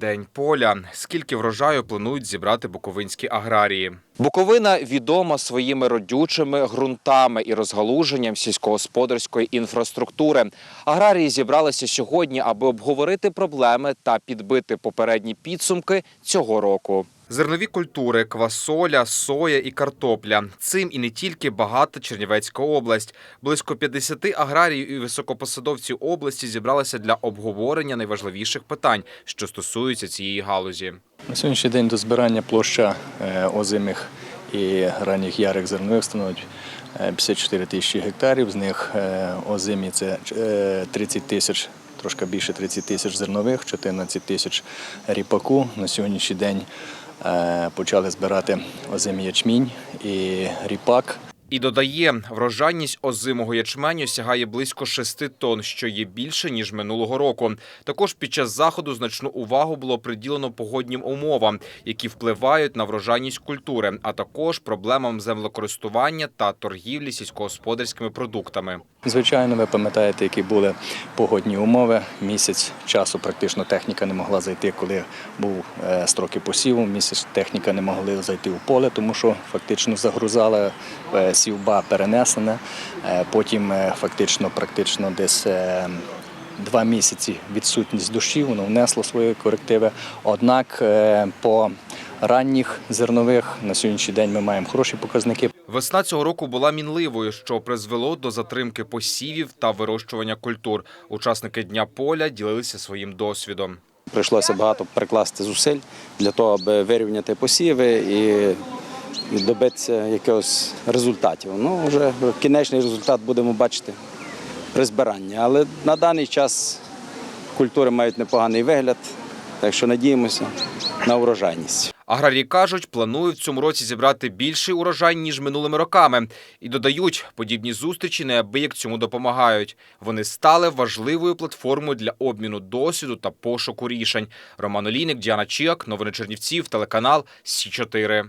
День поля. Скільки врожаю планують зібрати буковинські аграрії? Буковина відома своїми родючими ґрунтами і розгалуженням сільськогосподарської інфраструктури. Аграрії зібралися сьогодні, аби обговорити проблеми та підбити попередні підсумки цього року. Зернові культури, квасоля, соя і картопля. Цим і не тільки багата Чернівецька область. Близько 50 аграріїв і високопосадовців області зібралися для обговорення найважливіших питань, що стосуються цієї галузі. На сьогоднішній день до збирання площа е, озимих і ранніх ярих зернових становить е, 54 тисячі гектарів. З них е, озимі це е, 30 тисяч, трошки більше 30 тисяч зернових, 14 тисяч ріпаку. На сьогоднішній день е, почали збирати озимий ячмінь і ріпак. І додає, врожайність озимого ячменю сягає близько 6 тонн, що є більше ніж минулого року. Також під час заходу значну увагу було приділено погоднім умовам, які впливають на врожайність культури, а також проблемам землекористування та торгівлі сільськогосподарськими продуктами. Звичайно, ви пам'ятаєте, які були погодні умови. Місяць часу практично техніка не могла зайти, коли був е, строки посіву. Місяць техніка не могла зайти у поле, тому що фактично загрузала е, сівба перенесена. Е, Потім е, фактично, практично десь. е, Два місяці відсутність дощів, воно внесло свої корективи. Однак по ранніх зернових на сьогоднішній день ми маємо хороші показники. Весна цього року була мінливою, що призвело до затримки посівів та вирощування культур. Учасники дня поля ділилися своїм досвідом. Прийшлося багато прикласти зусиль для того, аби вирівняти посіви і, і добитися якихось результатів. Ну, вже кінечний результат будемо бачити при збиранні. Але на даний час культури мають непоганий вигляд, так що надіємося на урожайність. Аграрії кажуть, планують в цьому році зібрати більший урожай ніж минулими роками, і додають, подібні зустрічі неабияк цьому допомагають. Вони стали важливою платформою для обміну досвіду та пошуку рішень. Роман Олійник, Діана Чіак, новини Чернівців, телеканал Сі 4